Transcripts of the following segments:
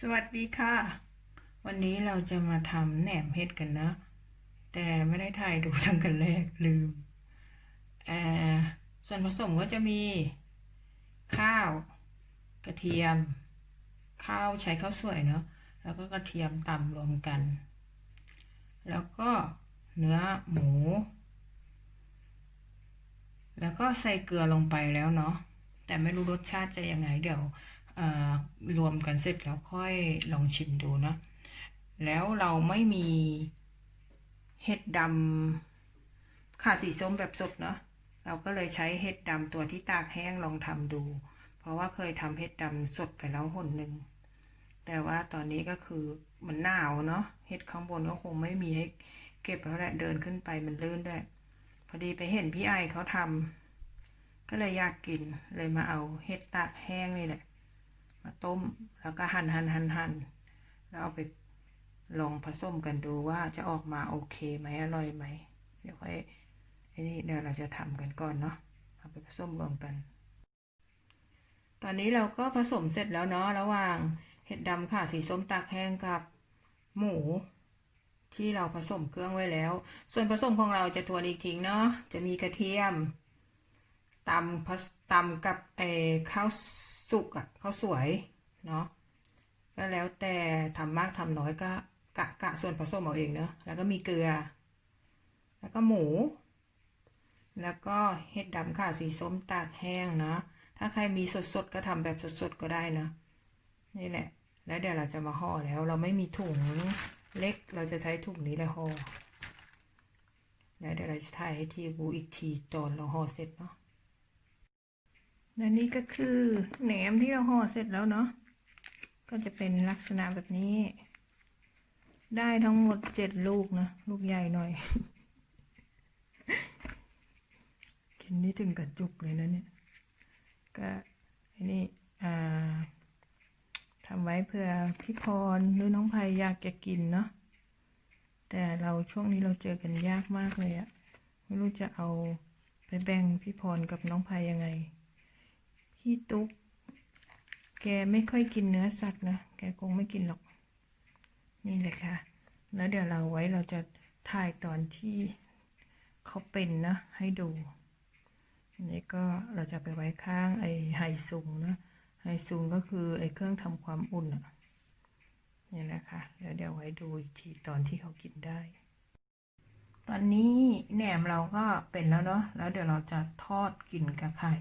สวัสดีค่ะ วันนี้เราจะมาทำแหนมเห็ดกันนะ แต่ไม่ได้ถ่ายดูตั้งแต่แรกลืมเออส่วนผสมก็จะมี ข้าว กระเทียม ข้าวใช้ข้าวสวยเนาะแล้วก็กระเทียมตำรวมกัน แล้วก็เนื้อหมู แล้วก็ใส่เกลือลงไปแล้วเนาะแต่ไม่รู้รสชาติจะยังไงเดี๋ยว รวมกันเสร็จแล้วค่อยลองชิมดูเนาะแล้วเราไม่มีเห็ดดำขาสีส้มแบบสดเนาะเราก็เลยใช้เห็ดดำตัวที่ตากแห้งลองทำดู เพราะว่าเคยทำเห็ดดำสดไปแล้วหนหนึ่งแต่ว่าตอนนี้ก็คือมันหนาวเนาะเห็ดข้างบนก็คงไม่มีให้เก็บแล้วแหละเดินขึ้นไปมันลื่นด้วย พอดีไปเห็นพี่ไอเขาทำก็เลยอยากกินเลยมาเอาเห็ดตากแห้งนี่แหละ มาต้มแล้วก็หั่นหั่นหั่นหั่นแล้วเอาไปลองผสมกันดูว่าจะออกมาโอเคไหมอร่อยไหมเดี๋ยวค่อยไอ้นี่เดี๋ยวเราจะทำกันก่อนเนาะเอาไปผสมรวมกัน ตอนนี้เราก็ผสมเสร็จแล้วเนาะระหว่างเห็ดดำค่ะสีส้มตากแห้งกับหมูที่เราผสมเครื่องไว้แล้ว ส่วนผสมของเราจะทวนอีกทิ้งเนาะจะมีกระเทียม ตำผสตำกับไอ้ข้าวสุกอะข้าวสวยเนาะก็แล้วแต่ทำมากทำน้อยก็กะกะส่วนผสมเอาเองเนาะแล้วก็มีเกลือ แล้วก็หมู แล้วก็เห็ดดำค่ะสีส้มตากแห้งนะถ้าใครมีสดๆก็ทำแบบสดๆก็ได้นะนี่แหละ แล้วเดี๋ยวเราจะมาห่อแล้ว เราไม่มีถุงเล็กเราจะใช้ถุงนี้แหละห่อแล้วเดี๋ยวเราจะถ่ายให้ทีบูอีกทีตอนเราห่อเสร็จเนาะ และนี่ก็คือแหนมที่เราห่อเสร็จแล้วเนาะ ก็จะเป็นลักษณะแบบนี้ ได้ทั้งหมดเจ็ดลูกนะ ลูกใหญ่หน่อย กินนี่ถึงกระจุกเลยนะเนี่ย ก็อันนี้อ่าทำไว้เพื่อพี่พรหรือน้องภัยอยากจะกินเนาะ แต่เราช่วงนี้เราเจอกันยากมากเลยอะไม่รู้จะเอาไปแบ่งพี่พรกับน้องภัยยังไง พี่ตุ๊ก แกไม่ค่อยกินเนื้อสัตว์นะ แกคงไม่กินหรอก นี่แหละค่ะ แล้วเดี๋ยวเราไว้เราจะถ่ายตอนที่เขาเป็นนะ ให้ดูนนี้ก็เราจะไปไว้ข้างไอ้ไฮซุงนะ ไฮซุงก็คือไอ้เครื่องทำความอุ่นอะนี่แหละค่ะเดี๋ยวเดี๋ยวไว้ดูอีกทีตอนที่เขากินได้ ตอนนี้แหนมเราก็เป็นแล้วเนาะ แล้วเดี๋ยวเราจะทอดกินกับไข่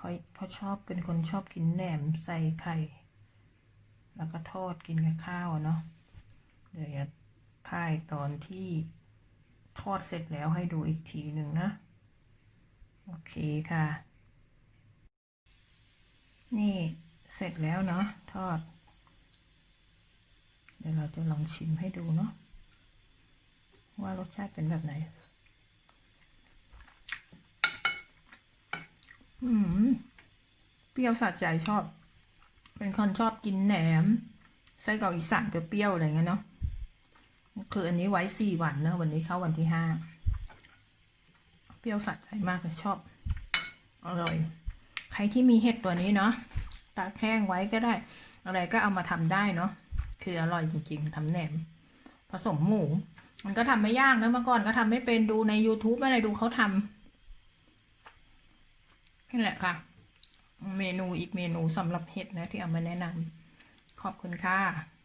เพราะเพราะชอบเป็นคนชอบกินแหนมใส่ไข่ แล้วก็ทอดกินกับข้าวเนาะเดี๋ยวจะถ่ายตอนที่ทอดเสร็จแล้วให้ดูอีกทีหนึ่งนะ โอเคค่ะ นี่เสร็จแล้วเนาะทอด เดี๋ยวเราจะลองชิมให้ดูเนาะว่ารสชาติเป็นแบบไหน อืมเปรี้ยวสะใจชอบ เป็นคนชอบกินแหนมไส้กรอกอีสานเปรี้ยวๆอะไรเงี้ยเนาะคืออันนี้ไว้สี่วันเนอะวันนี้เข้าวันที่ห้าเปรี้ยวสะใจมากเลยชอบอร่อย ใครที่มีเห็ดตัวนี้เนาะตากแห้งไว้ก็ได้ อะไรก็เอามาทำได้เนาะคืออร่อยจริงๆทำแหนม ผสมหมู มันก็ทำไม่ยากนะเมื่อก่อนก็ทำไม่เป็นดูใน YouTube อะไรดูเขาทำ นี่แหละค่ะ เมนูอีกเมนูสำหรับเห็ดนะที่เอามาแนะนำขอบคุณค่ะ